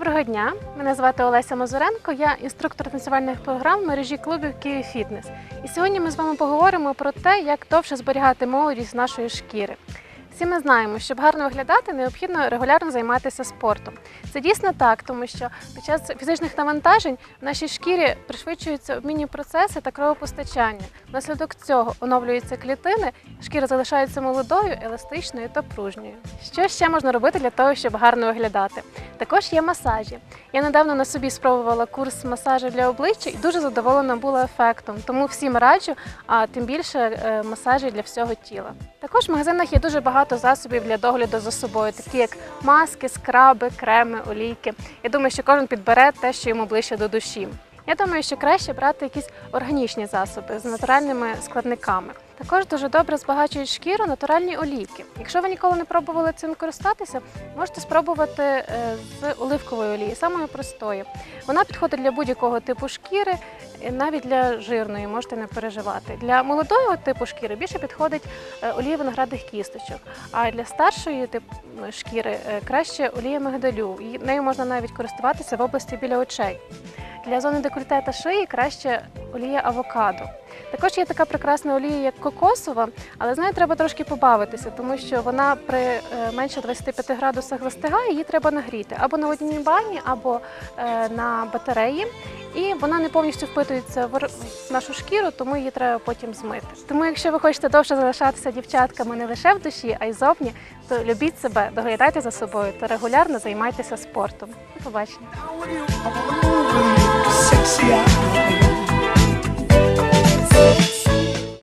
Доброго дня! Мене звати Олеся Мазуренко. Я інструктор танцювальних програм мережі клубів Київ Фітнес. І сьогодні ми з вами поговоримо про те, як довше зберігати молодість нашої шкіри. Всі ми знаємо, щоб гарно виглядати, необхідно регулярно займатися спортом. Це дійсно так, тому що під час фізичних навантажень в нашій шкірі пришвидшуються обмінні процеси та кровопостачання. Внаслідок цього оновлюються клітини, шкіра залишається молодою, еластичною та пружньою. Що ще можна робити для того, щоб гарно виглядати? Також є масажі. Я недавно на собі спробувала курс масажу для обличчя і дуже задоволена була ефектом. Тому всім раджу, а тим більше е, масажі для всього тіла. Також в магазинах є дуже багато засобів для догляду за собою, такі як маски, скраби, креми, олійки. Я думаю, що кожен підбере те, що йому ближче до душі. Я думаю, що краще брати якісь органічні засоби з натуральними складниками. Також дуже добре збагачують шкіру натуральні олійки. Якщо ви ніколи не пробували цим користатися, можете спробувати е, з оливкової олії, самої простої. Вона підходить для будь-якого типу шкіри, навіть для жирної можете не переживати. Для молодого типу шкіри більше підходить е, олія виноградних кісточок, а для старшої типу шкіри е, краще олія мигдалю. Нею можна навіть користуватися в області біля очей. Для зони декольте та шиї краще олія авокадо. Також є така прекрасна олія, як кокосова, але з нею треба трошки побавитися, тому що вона при е, менше 25 градусах застигає, її треба нагріти або на водяній бані, або е, на батареї. І вона не повністю впитується в нашу шкіру, тому її треба потім змити. Тому, якщо ви хочете довше залишатися дівчатками не лише в душі, а й зовні, то любіть себе, доглядайте за собою та регулярно займайтеся спортом. До побачення.